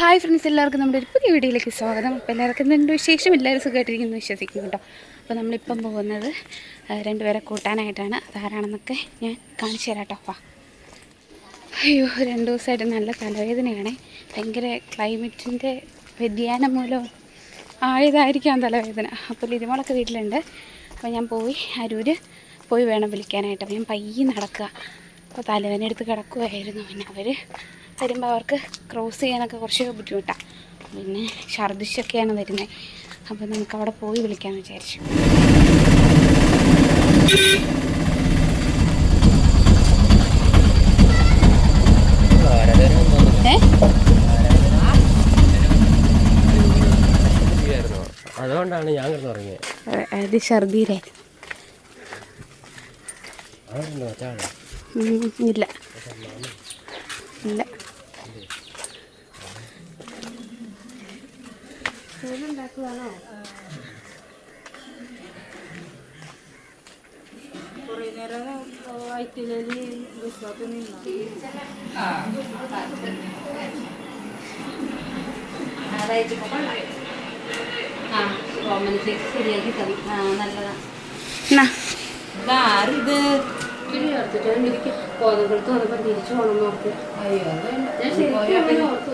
Hi friends എല്ലാവർക്കും നമ്മുടെ ഒരു പുതിയ വീഡിയോയിലേക്ക് സ്വാഗതം. അപ്പോൾ എല്ലാവർക്കും രണ്ട് വിശേഷം? എല്ലാവരും സുഖമായിട്ടിരിക്കുന്നു വിശ്വസിക്കുന്നു കേട്ടോ. അപ്പോൾ നമ്മളിപ്പം പോകുന്നത് രണ്ടുപേരെ കൂട്ടാനായിട്ടാണ്. അതാരാണെന്നൊക്കെ ഞാൻ കാണിച്ചു തരാം കേട്ടോ. വാ. അയ്യോ രണ്ട് ദിവസമായിട്ട് നല്ല തലവേദനയാണ്. ഭയങ്കര ക്ലൈമറ്റിന്റെ വ്യതിയാനം മൂലം ആയതായിരിക്കാം തലവേദന. അപ്പോൾ ലിരിമോളൊക്കെ വീട്ടിലുണ്ട്. അപ്പോൾ ഞാൻ പോയി അരൂര് പോയി വേണം വിളിക്കാനായിട്ട്. അപ്പോൾ ഞാൻ പയ്യെ നടക്കുക. അപ്പോൾ തലവേദന എടുത്ത് കിടക്കുമായിരുന്നു പിന്നെ അവർ വരുമ്പോൾ അവർക്ക് ക്രോസ് ചെയ്യാനൊക്കെ കുറച്ച് ബുദ്ധിമുട്ടാണ് പിന്നെ ഛർദിച്ചൊക്കെയാണ് വരുന്നത് അപ്പോൾ നമുക്ക് അവിടെ പോയി വിളിക്കാമെന്ന് വിചാരിച്ചു. അതുകൊണ്ടാണ് ഞാൻ കിടന്ന് ഉറങ്ങിയത് അത് ഛർദിയിലായിരുന്നു ഇല്ല. മറ്റാണ് ശരിയാക്കി തന്നെ ആ നല്ലതാ. എന്നാ? ഇതാരിത്? വന്നപ്പോൾ തിരിച്ചു പോകണം നോക്ക് അയ്യോ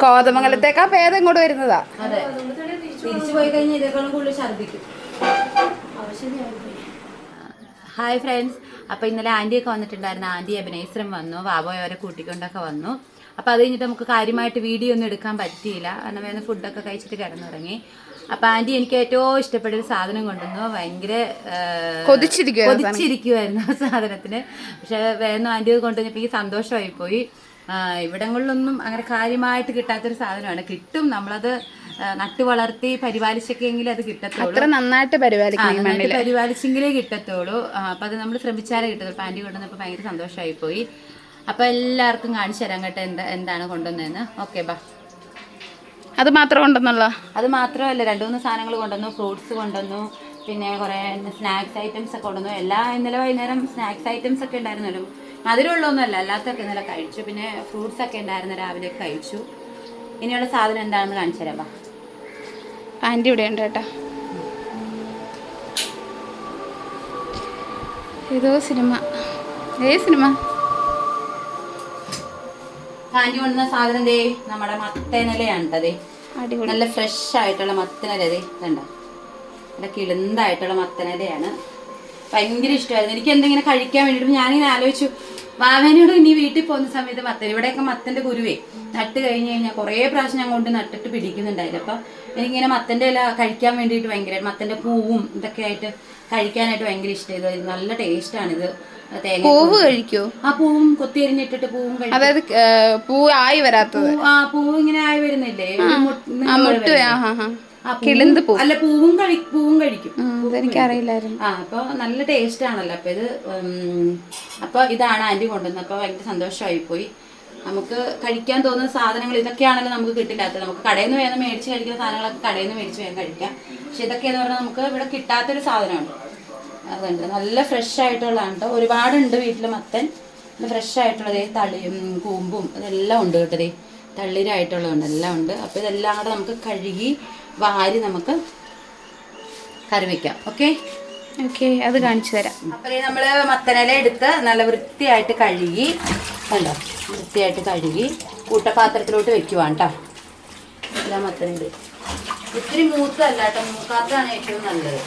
കോതമംഗലത്തേക്കാ ഭേദം ഇങ്ങോട്ട് വരുന്നതാ. തിരിച്ചു പോയി കഴിഞ്ഞാൽ ഇതേക്കാളും കൂടുതൽ ഛർദ്ദിക്കും. Hi friends. അപ്പോൾ ഇന്നലെ ആന്റിയൊക്കെ വന്നിട്ടുണ്ടായിരുന്നു. ആന്റി അഭിനയശ്രം വന്നു. ബാബോയെ അവരെ കൂട്ടിക്കൊണ്ടൊക്കെ വന്നു. അപ്പോൾ അത് കഴിഞ്ഞിട്ട് നമുക്ക് കാര്യമായിട്ട് വീഡിയോ ഒന്നും എടുക്കാൻ പറ്റിയില്ല. കാരണം വേറെ ഫുഡൊക്കെ കഴിച്ചിട്ട് കിടന്നുറങ്ങി. അപ്പോൾ ആന്റി എനിക്ക് ഏറ്റവും ഇഷ്ടപ്പെട്ട ഒരു സാധനം കൊണ്ടുവന്നു. ഭയങ്കര കൊതിച്ചിരിക്കുമായിരുന്നു ആ സാധനത്തിന്. പക്ഷെ വേറെ ആന്റി കൊണ്ടുവന്നപ്പോൾ എനിക്ക് സന്തോഷമായി പോയി. ഇവിടങ്ങളിലൊന്നും അങ്ങനെ കാര്യമായിട്ട് കിട്ടാത്തൊരു സാധനമാണ്. കിട്ടും നമ്മളത് നട്ടു വളർത്തി പരിപാലിച്ചൊക്കെയെങ്കിലും അത് കിട്ടത്തുള്ളൂ. നന്നായിട്ട് പരിപാലിച്ചെങ്കിലേ കിട്ടത്തുള്ളൂ. അപ്പൊ അത് നമ്മൾ ശ്രമിച്ചാലേ കിട്ടത്തുള്ളൂ. പാന്റി കൊണ്ടുവന്നപ്പോൾ ഭയങ്കര സന്തോഷമായി പോയി. അപ്പൊ എല്ലാവർക്കും കാണിച്ചു തരാൻ കേട്ടോ എന്താ എന്താണ് കൊണ്ടുവന്നതെന്ന്. ഓക്കെ ബാ. അത് മാത്രം കൊണ്ടുവന്നല്ലോ? അത് മാത്രമല്ല രണ്ടു മൂന്ന് സാധനങ്ങൾ കൊണ്ടുവന്നു. ഫ്രൂട്ട്സ് കൊണ്ടുവന്നു. പിന്നെ കുറേ സ്നാക്സ് ഐറ്റംസ് ഒക്കെ കൊണ്ടുവന്നു. എല്ലാ ഇന്നലെ വൈകുന്നേരം സ്നാക്സ് ഐറ്റംസ് ഒക്കെ ഉണ്ടായിരുന്നല്ലോ. മധുരമുള്ളതൊന്നുമല്ല അല്ലാത്തൊക്കെ ഇന്നലെ കഴിച്ചു. പിന്നെ ഫ്രൂട്ട്സ് ഒക്കെ ഉണ്ടായിരുന്ന രാവിലെ കഴിച്ചു. ഇനിയുള്ള സാധനം എന്താണെന്ന് കാണിച്ചു തരാം ആന്റി ഇവിടെ ഉണ്ട് കേട്ടോ. ഏതോ സിനിമ. ഏ സിനിമ? ആന്റി കൊണ്ടുവന്ന സാധനം ദേ നമ്മുടെ മത്തേനിലയാണ് കേട്ടോ ദേ. അടിപൊളി. നല്ല ഫ്രഷ് ആയിട്ടുള്ള മത്തനര ദേ കണ്ടോ? നല്ല കിളുന്തായിട്ടുള്ള മത്തനരയാണ് ഭയങ്കര ഇഷ്ടമായിരുന്നു. എനിക്ക് എന്തെങ്കിലും കഴിക്കാൻ വേണ്ടിയിട്ട് ഞാനിങ്ങനെ ആലോചിച്ചു വാവേനോട് ഇനി വീട്ടിൽ പോകുന്ന സമയത്ത് മത്തൻ. ഇവിടെയൊക്കെ മത്തന്റെ കുരുവേ. നട്ട് കഴിഞ്ഞു കഴിഞ്ഞാൽ കുറേ പ്രാവശ്യം ഞാൻ കൊണ്ട് നട്ടിട്ട് പിടിക്കുന്നുണ്ടായില്ല അപ്പം എനിക്കിങ്ങനെ മത്തന്റെ ഇല കഴിക്കാൻ വേണ്ടിയിട്ട് ഭയങ്കര മത്തന്റെ പൂവും ഇതൊക്കെ ആയിട്ട് കഴിക്കാനായിട്ട് ഭയങ്കര ഇഷ്ടമായിരുന്നു. നല്ല ടേസ്റ്റാണിത്. പൂവ് കഴിക്കോ? ആ പൂവും കൊത്തി കൊത്തിയരിഞ്ഞിട്ടിട്ട് പൂവും അതായത് പൂ ആയി വരാത്തത്. ആ പൂവ് ഇങ്ങനെ ആയി വരുന്നില്ലേ? മുട്ട് കിളിന്ത് പൂ. അല്ല പൂവും കഴി പൂവും കഴിക്കും. ഉം, അതെനിക്കറിയില്ലായിരുന്നു ആ അപ്പൊ നല്ല ടേസ്റ്റ് ആണല്ലോ. അപ്പൊ ഇത് അപ്പോൾ അപ്പൊ ഇതാണ് ആന്റി കൊണ്ടുവന്നത്. അപ്പൊ ഭയങ്കര സന്തോഷമായി പോയി നമുക്ക് കഴിക്കാൻ തോന്നുന്ന സാധനങ്ങൾ ഇതൊക്കെയാണല്ലോ നമുക്ക് കിട്ടില്ലാത്തത്. നമുക്ക് കടയിൽ നിന്ന് വേണം മേടിച്ച് കഴിക്കുന്ന സാധനങ്ങളൊക്കെ കടയിൽ നിന്ന് മേടിച്ച് വേഗം കഴിക്കാം. പക്ഷെ ഇതൊക്കെയെന്ന് പറഞ്ഞാൽ നമുക്ക് ഇവിടെ കിട്ടാത്തൊരു സാധനമാണ്. അതുണ്ട് നല്ല ഫ്രഷ് ആയിട്ടുള്ളതാണ് കേട്ടോ ഒരുപാടുണ്ട് വീട്ടിൽ മത്തൻ. ഫ്രഷ് ആയിട്ടുള്ളത് തളിയും കൂമ്പും ഇതെല്ലാം ഉണ്ട് കേട്ടോ ദേ തളിരായിട്ടുള്ളതുണ്ട്. എല്ലാം ഉണ്ട്. അപ്പോൾ ഇതെല്ലാം കൂടെ നമുക്ക് കഴുകി വാരി നമുക്ക് കറി വെക്കാം. ഓക്കെ? ഓക്കെ അത് കാണിച്ചു തരാം. അപ്പോൾ നമ്മൾ മത്തനില എടുത്ത് നല്ല വൃത്തിയായിട്ട് കഴുകി കണ്ടോ? വൃത്തിയായിട്ട് കഴുകി കൂട്ടപാത്രത്തിലോട്ട് വെക്കുവാണ് കേട്ടോ എല്ലാം മത്തനില. ഇത്തിരി മൂത്തല്ല കേട്ടോ മൂക്കാത്തതാണ് ഏറ്റവും നല്ലത്.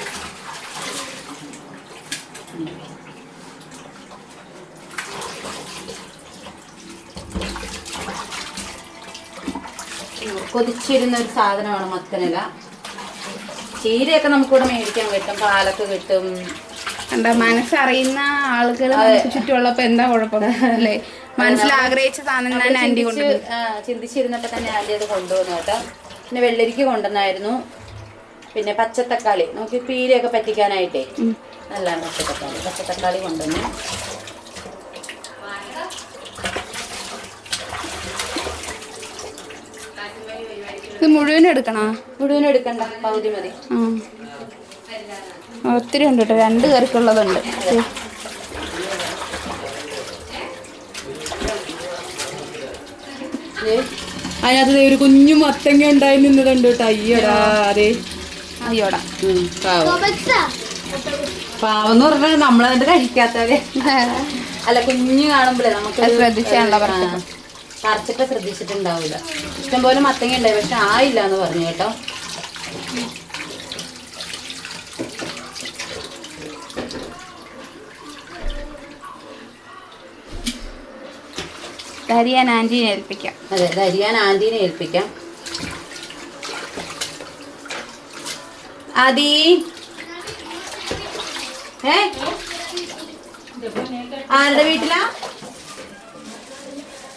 കൊതിച്ചിരുന്ന ഒരു സാധനമാണ് മത്തനില. ചീരയൊക്കെ നമുക്കിവിടെ മേടിക്കാൻ കിട്ടും പാലൊക്കെ കിട്ടും. എന്താ മനസ്സറിയുന്ന ആളുകൾ ചുറ്റുമുള്ളപ്പോ എന്താ കുഴപ്പം? അല്ലേ? മനസ്സിൽ ആഗ്രഹിച്ച സാധനം തന്നെ ആന്റി കൊണ്ട് ചിന്തിച്ച്, ചിന്തിച്ചിരുന്നപ്പോ തന്നെ ആന്റി അത് കൊണ്ടുവന്നു കേട്ടോ. പിന്നെ വെള്ളരിക്ക കൊണ്ടുവന്നായിരുന്നു. പിന്നെ പച്ചത്തക്കാളി. നമുക്ക് പീരയൊക്കെ പറ്റിക്കാനായിട്ടേ. നല്ലതാണ് പച്ചത്തക്കാളി. പച്ചത്തക്കാളി കൊണ്ടുവന്നു. ഇത് മുഴുവനും എടുക്കണോ? മുഴുവൻ എടുക്കണ്ട. പകുതി മതി. ആ. ഒത്തിരി ഉണ്ട് കേട്ടോ. രണ്ട് കറിക്കുള്ളതുണ്ട്. അതിനകത്ത് ഒരു കുഞ്ഞു മത്തങ്ങ ഉണ്ടായി നിന്നതുണ്ട് കേട്ടോ. അയ്യോടാ അതെ. അയ്യോടാ. പാവെന്ന് പാവം. പാവം എന്ന് പറഞ്ഞാൽ നമ്മളതിന്റെ കഴിക്കാത്തവരെ. അല്ല കുഞ്ഞു കാണുമ്പോഴേ നമുക്ക് ശ്രദ്ധിച്ചാണല്ലോ ശ്രദ്ധിച്ചാണല്ലോ പറിച്ചിട്ട് ശ്രദ്ധിച്ചിട്ടുണ്ടാവില്ല ഇഷ്ടംപോലെ മത്തങ്ങ ഉണ്ടായി പക്ഷെ ആയില്ല എന്ന് പറഞ്ഞു കേട്ടോ. ധരിയാൻ ആന്റീനെ ഏൽപ്പിക്കാം. അതെ ധരിയാൻ ആന്റീനെ ഏൽപ്പിക്കാം. ആദി. ഏ? ആരുടെ വീട്ടിലാ?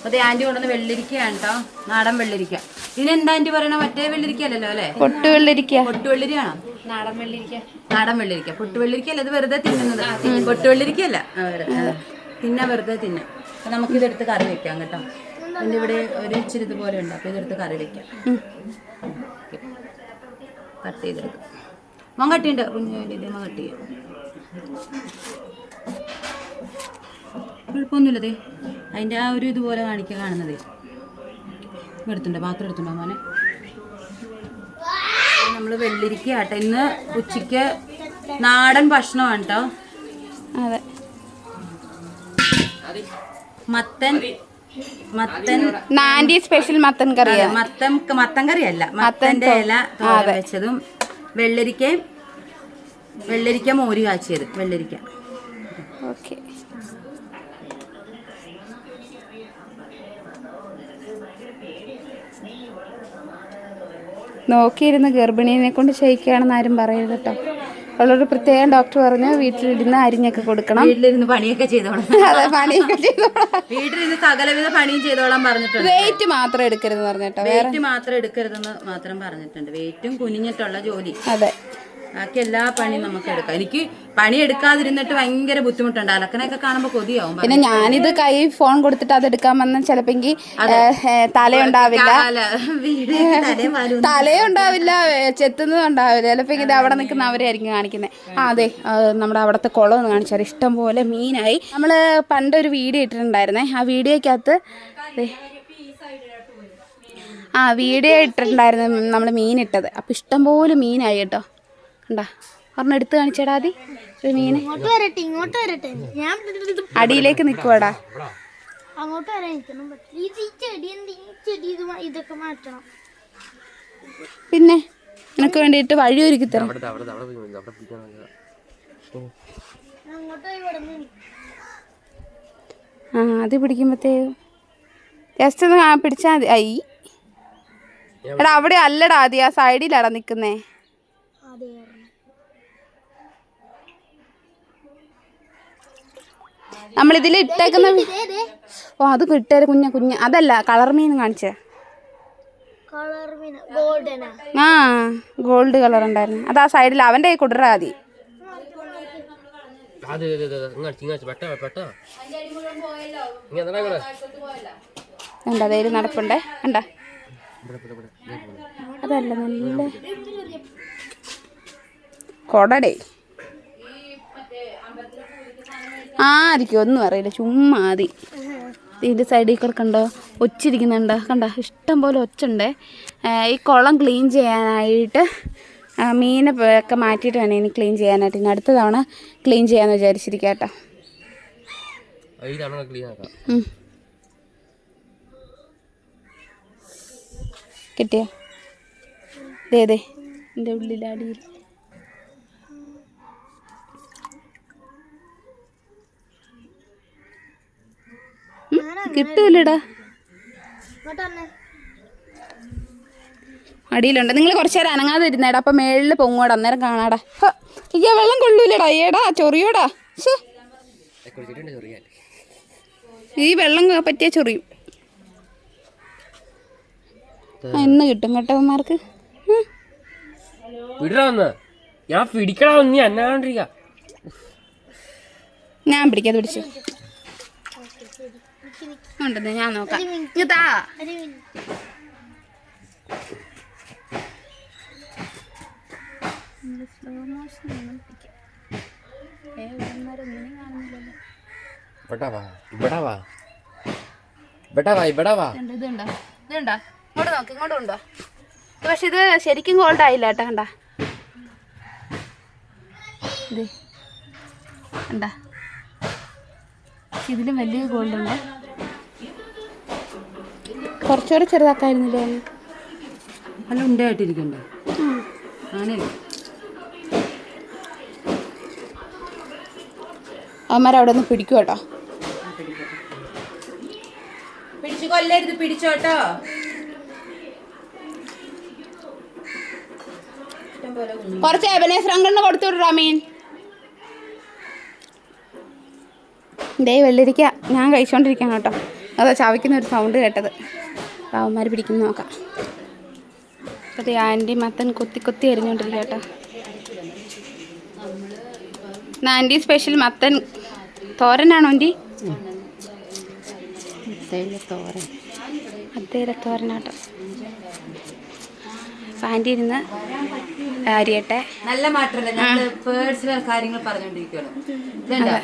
അതെ ആന്റി കൊണ്ടുവന്ന് വെള്ളിരിക്കയാണ് കേട്ടോ നാടൻ വെള്ളിരിക്ക. ഇതിനെന്താ ആന്റി പറയണ? മറ്റേ വെള്ളിരിക്ക. അല്ലല്ലോ വെള്ളിരിക്ക പൊട്ടുവെള്ളരിക്ക പൊട്ടുവെള്ളരിയാണോ നാടൻ വെള്ളിരിക്ക. നാടൻ വെള്ളിരിക്ക. പൊട്ടു വെള്ളിരിക്ക അല്ല ഇത് വെറുതെ തിന്നുന്നത്. പൊട്ടുവെള്ളരിക്കല്ല വെള്ളിരിക്ക അല്ല തിന്ന വെറുതെ തിന്ന. അപ്പൊ നമുക്ക് ഇതെടുത്ത് കറി വെക്കാം കേട്ടോ. എന്റെ ഇവിടെ ഒരു ഇച്ചിരി ഇതുപോലെ ഉണ്ട്. അപ്പൊ ഇതെടുത്ത് കറി വെക്കാം. കട്ട് ചെയ്തെടുക്കാം. മോൻ കട്ടിയുണ്ട്. കുഞ്ഞു കട്ട് ചെയ്യാം. കുഴപ്പമൊന്നുമില്ലതേ അതിന്റെ ആ ഒരു ഇതുപോലെ കാണിക്കുക കാണുന്നതേ എടുത്തുണ്ട് പാത്രം എടുത്തുണ്ടോ മോനെ. നമ്മൾ വെള്ളിരിക്ക കേട്ടോ ഇന്ന് ഉച്ചയ്ക്ക് നാടൻ ഭക്ഷണമാണ് കേട്ടോ അതെ. മത്തൻ മത്തൻ നാൻഡി സ്പെഷ്യൽ മത്തൻ കറി മത്തൻ മത്തൻ കറി അല്ല മത്തന്റെ ഇല വെച്ചതും വെള്ളരിക്കയും വെള്ളരിക്ക മോര് കാച്ചിയത് വെള്ളരിക്ക. ഓക്കെ. നോക്കിയിരുന്ന് ഗർഭിണീനെ കൊണ്ട് ചെയ്യിക്കുകയാണെന്ന് ആരും പറയരുത് കേട്ടോ. അവളൊരു പ്രത്യേകം ഡോക്ടർ പറഞ്ഞു വീട്ടിലിരുന്ന് അരിഞ്ഞൊക്കെ കൊടുക്കണം. വീട്ടിലിരുന്ന് പണിയൊക്കെ ചെയ്തോളാം. അതെ പണിയൊക്കെ ചെയ്തോളാം. വീട്ടിലിരുന്ന് സകലവിധ പണിയും ചെയ്തോളാം പറഞ്ഞിട്ടുണ്ട്. വെയിറ്റ് മാത്രം എടുക്കരുത് പറഞ്ഞിട്ടോ വെയിറ്റ് മാത്രം എടുക്കരുതെന്ന് മാത്രം പറഞ്ഞിട്ടുണ്ട്. വെയിറ്റും കുനിഞ്ഞിട്ടുള്ള ജോലി. അതെ. ബാക്കി എല്ലാ പണിയും നമുക്ക് എടുക്കാം. എനിക്ക് പണി എടുക്കാതിരുന്നിട്ട് ഭയങ്കര ബുദ്ധിമുട്ടുണ്ട്. അലക്കനൊക്കെ കാണുമ്പോൾ കൊതിയാവും പിന്നെ ഞാനിത് കൈ ഫോൺ കൊടുത്തിട്ട് അത് എടുക്കാൻ വന്ന ചിലപ്പെങ്കിൽ തലയുണ്ടാവില്ല. തലയുണ്ടാവില്ല ചെത്തുന്നതും ഉണ്ടാവില്ല ചിലപ്പോൾ ഇത് അവിടെ നിൽക്കുന്ന അവരെയായിരിക്കും കാണിക്കുന്നത് ആ അതെ. നമ്മുടെ അവിടുത്തെ കുളം ഒന്ന് കാണിച്ചാൽ ഇഷ്ടം പോലെ മീനായി. നമ്മൾ പണ്ടൊരു വീഡിയോ ഇട്ടിട്ടുണ്ടായിരുന്നേ. ആ വീഡിയോക്കകത്ത് ദേ, ആ വീഡിയോ ഇട്ടിട്ടുണ്ടായിരുന്നു. നമ്മൾ മീൻ ഇട്ടത് അപ്പം ഇഷ്ടംപോലെ മീനായി കേട്ടോ. കണ്ടാ ഒരെണ്ണം എടുത്ത് കാണിച്ചേടാ അതി ഒരു മീന്. ഇങ്ങോട്ട് വരട്ടെ ഇങ്ങോട്ട് വരട്ടെ. ഞാൻ അടിയിലേക്ക് നിൽക്കുവാടാ അങ്ങോട്ട് വരാൻ നിൽക്കണം ഈ ചെടി എന്ത് ചെടി ഇത് ഇതൊക്കെ മാറ്റണം. പിന്നെ നിനക്ക് വേണ്ടിയിട്ട് വഴി ഒരുക്കി തരാം അവിടെ അവിടെ അവിടെ പോയി പിടിക്കാൻ നോക്കുക. അങ്ങോട്ട് പോയി ആ അത് പിടിക്കുമ്പോഴത്തേക്കും ജസ്റ്റ് ഒന്ന് പിടിച്ചാൽ മതി. ഐ. എടാ അവിടെ അല്ലടാ ആദ്യം ആ സൈഡിലാടാ നിൽക്കുന്നേ നമ്മളിതിൽ ഇട്ടേക്കുന്ന ഓ അത് കിട്ടരു കുഞ്ഞ കുഞ്ഞ. അതല്ല കളർ മീൻ കാണിച്ചേ. കളർ മീൻ ഗോൾഡനാ. ആ ഗോൾഡ് കളർ ഉണ്ടായിരുന്നു. അത് ആ സൈഡിൽ അവന്റെ കൈ കൊടുറാ മതി. എന്താ അതേൽ നടപ്പുണ്ടേ. കണ്ട. അതല്ല നല്ല കൊടടേ. ആയിരിക്കും ഒന്നും അറിയില്ല. ചുമ്മാ മതി ഇതിന്റെ സൈഡിൽ കൂടെ കണ്ടോ? കണ്ട കണ്ടോ? ഇഷ്ടം പോലെ ഒച്ചുണ്ട്. ഈ കുളം ക്ലീൻ ചെയ്യാനായിട്ട് മീനെ ഒക്കെ മാറ്റിയിട്ട് വേണം ഇനി ക്ലീൻ ചെയ്യാനായിട്ട്. ഇനി അടുത്ത തവണ ക്ലീൻ ചെയ്യാമെന്ന് വിചാരിച്ചിരിക്കുക കേട്ടോ. കിട്ടിയോ? ദേ ദേ. എന്റെ ഉള്ളിലടിയിൽ കിട്ടൂലടാ. അടിയിലുണ്ട്. നിങ്ങൾ കുറച്ച് നേരം അനങ്ങാതെ ഇരുന്നേടാ. അപ്പം മേളിൽ പൊങ്ങോടാ അന്നേരം കാണാടാ. അയ്യോ വെള്ളം കൊള്ളൂലടാ. ഏടാ ചൊറിയോടാ. ഈ വെള്ളം പറ്റിയ ചൊറിയും. എന്ന് ഇന്ന് കിട്ടും കേട്ടവന്മാർക്ക് ഞാൻ പിടിക്കടാ നീ അന്നാണ്ടിരിക്ക ഞാൻ പിടിക്കാതെ പിടിച്ചു. ഉണ്ടെന്ന് ഞാൻ നോക്കാം. ഇതാ. ഒരു മിനിറ്റ്. ഇവിടെ വാ ഇവിടെ വാ. ഇവിടെ വാ ഇവിടെ വാ. ഇതുണ്ടോ ഇതുണ്ടോ ഇങ്ങോട്ട് നോക്ക് ഇങ്ങോട്ട് പക്ഷെ ഇത് ശരിക്കും ഗോൾഡ് ആയില്ല കേട്ടോ കണ്ട? ഇത് കണ്ട? ഇതിലും വലിയ ഗോൾഡ് ഉണ്ട്. കുറച്ചുകൂടെ ചെറുതാക്കായിരുന്നില്ലേ? നല്ല ഉണ്ടായിട്ടിരിക്കണ്ടേ അവന്മാർ അവിടെ നിന്ന് പിടിക്കും കേട്ടോ. പിടിച്ചു കൊല്ലരുത് പിടിച്ചോട്ടോ കുറച്ച് എബനേശ്വരങ്ങളിന് കൊടുത്തു വിടുറാ ദേ വെള്ളരിക്ക ഞാൻ കഴിച്ചുകൊണ്ടിരിക്കുകയാണ് കേട്ടോ. അതാ ചവയ്ക്കുന്ന ഒരു സൗണ്ട് കേട്ടത്. പാവന്മാർ പിടിക്കുന്ന നോക്കാം. അതെ ആന്റി മത്തൻ കൊത്തി കൊത്തി എറിഞ്ഞുകൊണ്ടിരിക്കുക കേട്ടോ. ആന്റി സ്പെഷ്യൽ മത്തൻ തോരനാണോ ആന്റി തോരൻ. അദ്ദേഹം തോരനാട്ടോ ആന്റി ഇരുന്ന് അരിയട്ടെ. നല്ല മാറ്റമല്ല? ഞങ്ങൾ പേഴ്സണൽ കാര്യങ്ങൾ പറഞ്ഞോണ്ടിരിക്കുകയാണ് ഇതുണ്ടോ?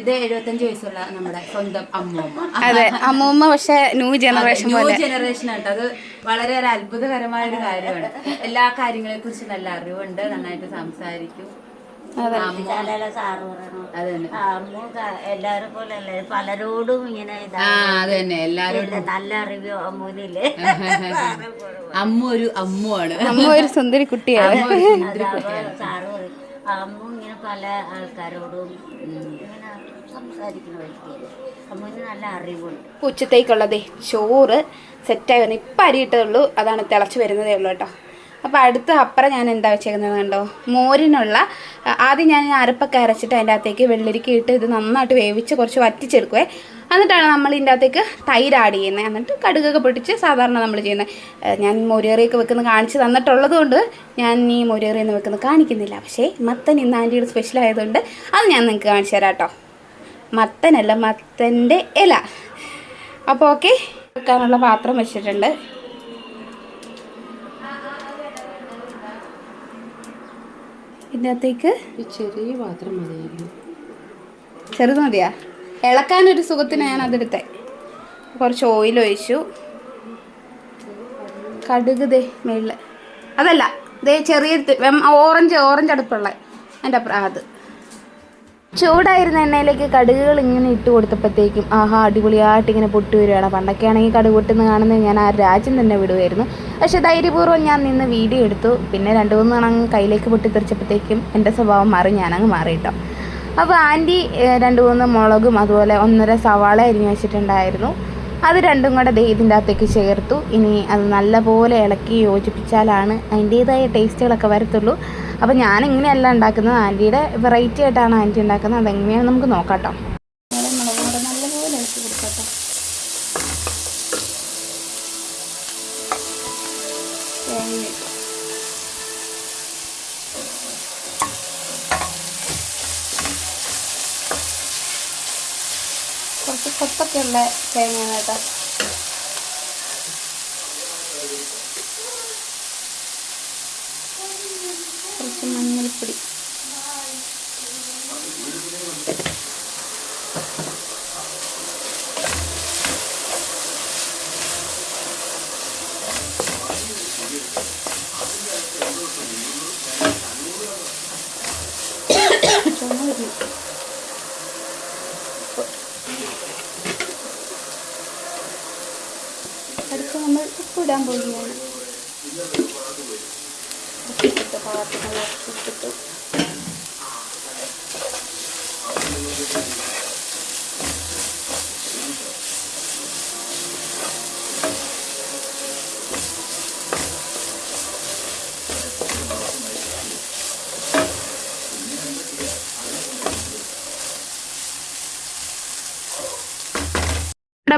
ഇത് എഴുപത്തഞ്ച് വയസ്സുള്ള നമ്മുടെ സ്വന്തം അമ്മൂമ്മ. അതെ അമ്മൂമ്മ പക്ഷെ ന്യൂ ജനറേഷൻ ന്യൂ ജനറേഷൻ ആട്ടോ. അത് വളരെ ഒരു അത്ഭുതകരമായ ഒരു കാര്യമാണ്. എല്ലാ കാര്യങ്ങളെ കുറിച്ച് നല്ല അറിവുണ്ട്. നന്നായിട്ട് സംസാരിക്കും. എല്ലാരും പോലെ അല്ലേ പലരോടും ഇങ്ങനെ നല്ല അറിവ് അമ്മൂനില്ലേ അമ്മ ഒരു അമ്മുവാണ്. അമ്മ ഒരു സുന്ദരി കുട്ടിയാണ്. അമ്മ സാറ് ഇങ്ങനെ പല ആൾക്കാരോടും ഇങ്ങനെ സംസാരിക്കുന്ന നല്ല ഉച്ചത്തേക്കുള്ളതേ ചോറ് സെറ്റായി വന്നു. ഇപ്പം അരിയിട്ടേ ഉള്ളൂ അതാണ് തിളച്ച് വരുന്നതേ ഉള്ളൂ കേട്ടോ. അപ്പോൾ അടുത്ത അപ്പുറം ഞാൻ എന്താ വെച്ചേക്കുന്നത് കണ്ടോ? മോരിനുള്ള ആദ്യം ഞാൻ അരപ്പൊക്കെ അരച്ചിട്ട് അതിന്റെ അകത്തേക്ക് വെള്ളരിക്ക ഇട്ട് ഇത് നന്നായിട്ട് വേവിച്ച് കുറച്ച് വറ്റിച്ചെടുക്കുവേ. എന്നിട്ടാണ് നമ്മൾ ഇതിന്റെ അകത്തേക്ക് തൈര് ആഡ് ചെയ്യുന്നത്. എന്നിട്ട് കടുകൊക്കെ പൊട്ടിച്ച് സാധാരണ നമ്മൾ ചെയ്യുന്നത്. ഞാൻ മൊരേറിയൊക്കെ വെക്കുന്ന കാണിച്ച് തന്നിട്ടുള്ളത് കൊണ്ട് ഞാൻ ഈ മൊരേറി എന്ന് വെക്കുന്നത് കാണിക്കുന്നില്ല. പക്ഷേ മത്തൻ ഇന്ന് ആന്റിയുടെ സ്പെഷ്യൽ ആയതുകൊണ്ട് അത് ഞാൻ നിങ്ങൾക്ക് കാണിച്ചു തരാം കേട്ടോ. മത്തനല്ല മത്തന്റെ ഇല. അപ്പോൾ ഓക്കെ വെക്കാനുള്ള പാത്രം വെച്ചിട്ടുണ്ട്. ഇതിനകത്തേക്ക് ചെറിയ പാത്രം മതിയായിരുന്നു ചെറുത് മതിയാ. ഇളക്കാനൊരു സുഖത്തിന് ഞാൻ അതെടുത്തെ കുറച്ച് ഓയിൽ ഒഴിച്ചു. കടുക് ദേ മേളിൽ അതല്ല ദേ ചെറിയ ഓറഞ്ച് ഓറഞ്ച് അടുപ്പുള്ള എന്റെ അപ്പുറം അത്. ചൂടായിരുന്ന എണ്ണയിലേക്ക് കടുകുകൾ ഇങ്ങനെ ഇട്ട് കൊടുത്തപ്പോഴത്തേക്കും ആഹാ അടിപൊളിയായിട്ട് ഇങ്ങനെ പൊട്ടി വരികയാണ്. പണ്ടൊക്കെ ആണെങ്കിൽ കടുക് പൊട്ടുന്ന കാണുന്നത് ഞാൻ ആ രാജ്യം തന്നെ വിടുമായിരുന്നു പക്ഷേ ധൈര്യപൂർവം ഞാൻ നിന്ന് വീഡിയോ എടുത്തു. പിന്നെ രണ്ട് മൂന്ന് തവണ കയ്യിലേക്ക് പൊട്ടിത്തെറിച്ചപ്പോഴത്തേക്കും എന്റെ സ്വഭാവം മാറി ഞാനങ്ങ് മാറിയിട്ടോ. അപ്പോൾ ആന്റി രണ്ട് മൂന്ന് മുളകും അതുപോലെ ഒന്നര സവാള അരിഞ്ഞ് വെച്ചിട്ടുണ്ടായിരുന്നു. അത് രണ്ടും കൂടെ ദേ ഇതിന്റെ അകത്തേക്ക് ചേർത്തു. ഇനി അത് നല്ലപോലെ ഇളക്കി യോജിപ്പിച്ചാലാണ് അതിന്റേതായ ടേസ്റ്റുകളൊക്കെ വരത്തുള്ളൂ. അപ്പോൾ ഞാൻ എങ്ങനെയല്ല ഉണ്ടാക്കുന്നത്? ആന്റിയുടെ വെറൈറ്റി ആയിട്ടാണ് ആന്റി ഉണ്ടാക്കുന്നത്. അതെങ്ങനെയാണ് നമുക്ക് നോക്കാം കേട്ടോ നല്ലപോലെ തേങ്ങ കുറച്ച് കൊത്തൊക്കെ ഉള്ള തേങ്ങയാണ് കേട്ടോ കുറച്ച് മഞ്ഞൾപ്പൊടി അടുത്ത നമ്മൾ ഉപ്പിടാൻ പോവുകയാണ്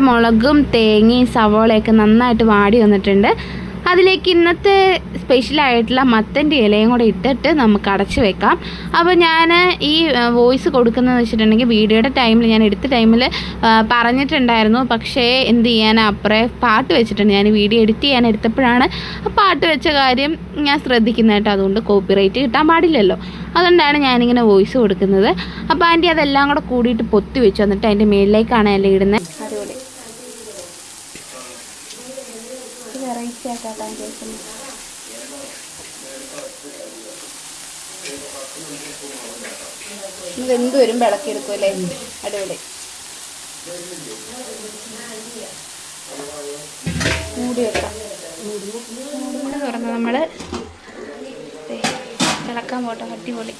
മുളകും തേങ്ങയും സവോളയൊക്കെ നന്നായിട്ട് വാടി വന്നിട്ടുണ്ട്. അതിലേക്ക് ഇന്നത്തെ സ്പെഷ്യലായിട്ടുള്ള മത്തന്റെ ഇലയും കൂടെ ഇട്ടിട്ട് നമുക്ക് അടച്ച് വെക്കാം. അപ്പോൾ ഞാൻ ഈ വോയിസ് കൊടുക്കുന്നതെന്ന് വെച്ചിട്ടുണ്ടെങ്കിൽ വീഡിയോയുടെ ടൈമിൽ ഞാൻ എടുത്ത ടൈമിൽ പറഞ്ഞിട്ടുണ്ടായിരുന്നു. പക്ഷേ എന്ത് ചെയ്യാൻ അപ്പുറേ പാട്ട് വെച്ചിട്ടുണ്ട്. ഞാൻ വീഡിയോ എഡിറ്റ് ചെയ്യാൻ എടുത്തപ്പോഴാണ് പാട്ട് വെച്ച കാര്യം ഞാൻ ശ്രദ്ധിക്കുന്നതായിട്ട് അതുകൊണ്ട് കോപ്പിറൈറ്റ് കിട്ടാൻ പാടില്ലല്ലോ. അതുകൊണ്ടാണ് ഞാനിങ്ങനെ വോയിസ് കൊടുക്കുന്നത്. അപ്പോൾ ആന്റി അതെല്ലാം കൂടെ കൂടിയിട്ട് പൊത്തി വെച്ചു. എന്നിട്ട് അതിന്റെ മേളിലേക്കാണ് എല്ലാം ഇടുന്നത്. വൃത്തിയാക്കാട്ടാൻ കേൾക്കുന്നു എന്ത് വരും അടിപൊളി. മൂടി വെക്കാം. മൂടി തുറന്ന് നമ്മൾ ഇളക്കാൻ പോട്ടെ അടിപൊളി.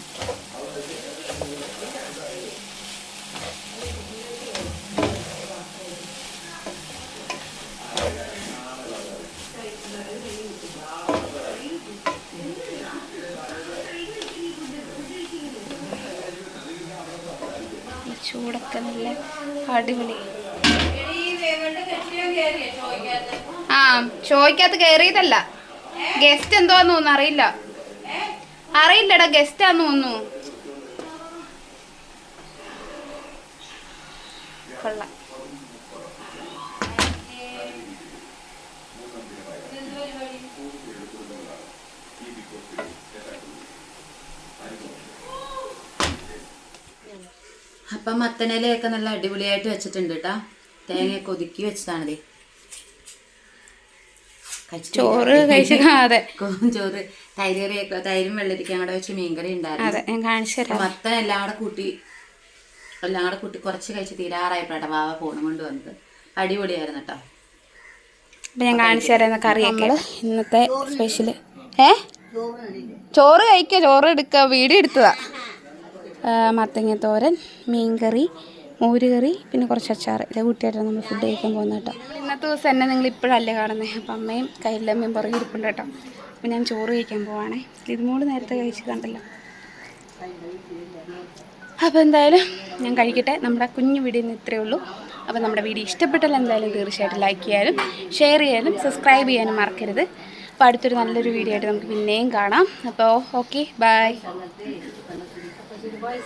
ചൂടൊക്കെ നല്ല അടിപൊളി. ആ ചോയ്ക്കകത്ത് കയറിയതല്ല ഗസ്റ്റ് എന്തോന്ന് തോന്നുന്നു അറിയില്ല. അറിയില്ലടാ ഗസ്റ്റ് ആന്ന് തോന്നുന്നു. അപ്പം മത്തനിലയൊക്കെ നല്ല അടിപൊളിയായിട്ട് വെച്ചിട്ടുണ്ട് കേട്ടോ തേങ്ങയൊക്കെ ഒതുക്കി വെച്ചതാണത്. ചോറ് കഴിച്ച് അതെ. ചോറ്. തൈര് കറിയൊക്കെ തൈരും വെള്ളരിക്കും കൂടെ വെച്ച് മീൻകറി ഉണ്ടായിരുന്നു. അതെ ഞാൻ കാണിച്ചു തരാം. മത്തൻ എല്ലാം കൂടെ കൂട്ടി എല്ലാം കൂടെ കൂട്ടി കുറച്ച് കഴിച്ച് തീരാറായപ്പോഴാ വാവ ഫോണും കൊണ്ട് വന്നത്. അടിപൊളിയായിരുന്നു കേട്ടോ ഞാൻ കാണിച്ചു തരാം കറിയൊക്കെ. ഇന്നത്തെ സ്പെഷ്യൽ ഏ? ചോറ് കഴിക്കുക ചോറ് എടുക്ക വീഡിയോ എടുത്തതാ. ആ, മത്തങ്ങ തോരൻ മീൻകറി മോരുകറി പിന്നെ കുറച്ച് അച്ചാർ ഇതേ കൂട്ടിയായിട്ടാണ് നമ്മൾ ഫുഡ് കഴിക്കാൻ പോകുന്നത് കേട്ടോ. ഇന്നത്തെ ദിവസം എന്നെ നിങ്ങൾ ഇപ്പോഴല്ലേ കാണുന്നത്? അപ്പം അമ്മയും കയ്യിലമ്മയും പുറകെ ഇരിപ്പുണ്ട് കേട്ടോ. അപ്പം ഞാൻ ചോറ് കഴിക്കാൻ പോവാണേ. ഇതുമോട് നേരത്തെ കഴിച്ച് കണ്ടല്ലോ. അപ്പോൾ എന്തായാലും ഞാൻ കഴിക്കട്ടെ. നമ്മുടെ കുഞ്ഞു വീഡിയോ ഇന്ന് ഇത്രയേ ഉള്ളൂ. അപ്പോൾ നമ്മുടെ വീഡിയോ ഇഷ്ടപ്പെട്ടാൽ എന്തായാലും തീർച്ചയായിട്ടും ലൈക്ക് ചെയ്യാനും ഷെയർ ചെയ്യാനും സബ്സ്ക്രൈബ് ചെയ്യാനും മറക്കരുത്. അപ്പോൾ അടുത്തൊരു നല്ലൊരു വീഡിയോ ആയിട്ട് നമുക്ക് പിന്നെയും കാണാം. അപ്പോൾ ഓക്കെ ബൈ